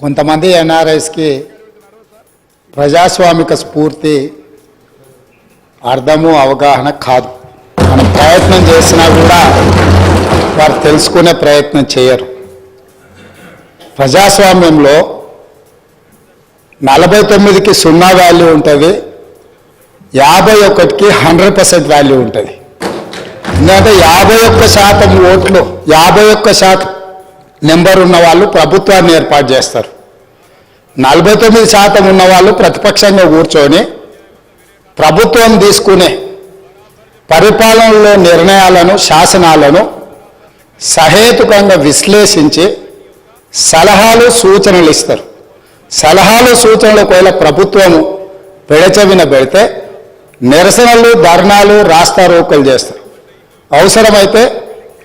కొంతమంది ఎన్ఆర్ఐస్కి ప్రజాస్వామిక స్ఫూర్తి అర్థము అవగాహన కాదు. మనం ప్రయత్నం చేసినా కూడా వారు తెలుసుకునే ప్రయత్నం చేయరు. ప్రజాస్వామ్యంలో నలభై తొమ్మిదికి సున్నా వాల్యూ ఉంటుంది యాభై ఒకటికి హండ్రెడ్ పర్సెంట్ వాల్యూ ఉంటుంది. ఎందుకంటే యాభై ఒక్క శాతం ఓట్లు యాభై ఒక్క శాతం నెంబర్ ఉన్న వాళ్ళు ప్రభుత్వాన్ని ఏర్పాటు చేస్తారు. నలభై తొమ్మిది శాతం ఉన్న వాళ్ళు ప్రతిపక్షంగా కూర్చొని ప్రభుత్వం తీసుకునే పరిపాలనలో నిర్ణయాలను శాసనాలను సహేతుకంగా విశ్లేషించి సలహాలు సూచనలు ఇస్తారు. సలహాలు సూచనలు ఒకవేళ ప్రభుత్వము పెడచెవిన పెడితే నిరసనలు ధర్నాలు రాస్తారోకలు చేస్తారు. అవసరమైతే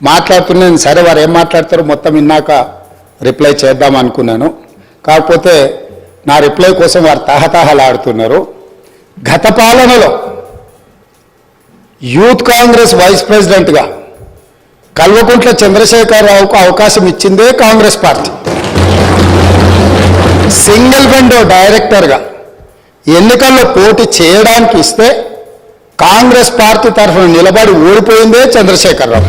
మాట్లాడుతున్నాను సరే వారు ఏం మాట్లాడతారో మొత్తం విన్నాక రిప్లై చేద్దాం అనుకున్నాను. కాకపోతే నా రిప్లై కోసం వారు తహతహలాడుతున్నారు. గత పాలనలో యూత్ కాంగ్రెస్ వైస్ ప్రెసిడెంట్గా కల్వకుంట్ల చంద్రశేఖరరావుకు అవకాశం ఇచ్చిందే కాంగ్రెస్ పార్టీ. సింగిల్ విండో డైరెక్టర్గా ఎన్నికల్లో పోటీ చేయడానికి ఇస్తే కాంగ్రెస్ పార్టీ తరఫున నిలబడి ఓడిపోయిందే చంద్రశేఖరరావు.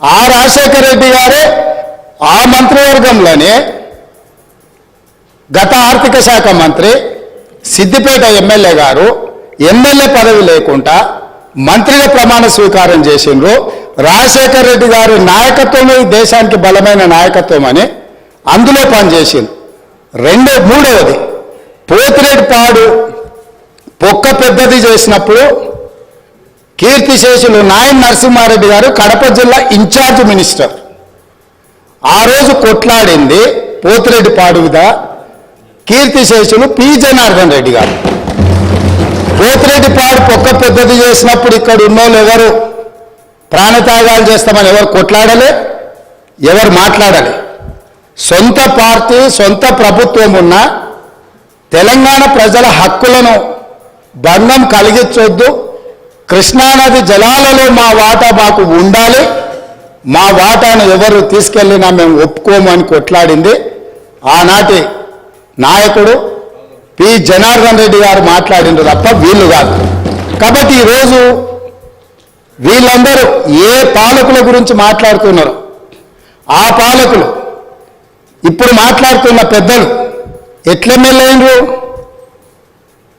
ఆ రాజశేఖర రెడ్డి గారే ఆ మంత్రివర్గంలోనే గత ఆర్థిక శాఖ మంత్రి సిద్దిపేట ఎమ్మెల్యే గారు ఎమ్మెల్యే పదవి లేకుండా మంత్రిగా ప్రమాణ స్వీకారం చేసిండ్రు. రాజశేఖర రెడ్డి గారి నాయకత్వమే దేశానికి బలమైన నాయకత్వం అని అందులో పనిచేసింది రెండో మూడవది పోతిరెడ్డి పాడు పొక్క పెద్దది చేసినప్పుడు కీర్తిశేషులు నాయన్ నరసింహారెడ్డి గారు కడప జిల్లా ఇన్ఛార్జ్ మినిస్టర్. ఆ రోజు కొట్లాడింది పోతిరెడ్డి పాడువిద కీర్తిశేషులు పి జనార్దన్ రెడ్డి గారు. పోతిరెడ్డి పాడు పొక్క పెద్దది చేసినప్పుడు ఇక్కడ ఉన్నోళ్ళు ఎవరు? ప్రాణత్యాగాలు చేస్తామని ఎవరు కొట్లాడలే? ఎవరు మాట్లాడాలి? సొంత పార్టీ సొంత ప్రభుత్వం ఉన్న తెలంగాణ ప్రజల హక్కులను భంగం కలిగించొద్దు కృష్ణానది జలాలలో మా వాటా మాకు ఉండాలి. మా వాటాను ఎవరు తీసుకెళ్ళినా మేము ఒప్పుకోము అని కొట్లాడింది. ఆనాటి నాయకుడు పి. జనార్దన్ రెడ్డి గారు మాట్లాడిండ్రు తప్ప వీళ్ళు కాదు. కాబట్టి ఈరోజు వీళ్ళందరూ ఏ పాలకుల గురించి మాట్లాడుతున్నారు? ఆ పాలకులు ఇప్పుడు మాట్లాడుతున్న పెద్దలు ఎట్లెమ్మెల్యేండ్రు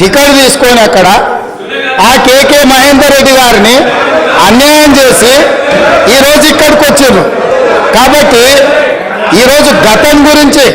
టికెట్ తీసుకొని అక్కడ ఆ కేకే మహేందర్ రెడ్డి గారిని అన్యాయం చేసి ఈరోజు ఇక్కడికి వచ్చారు కాబట్టి ఈరోజు గతం గురించి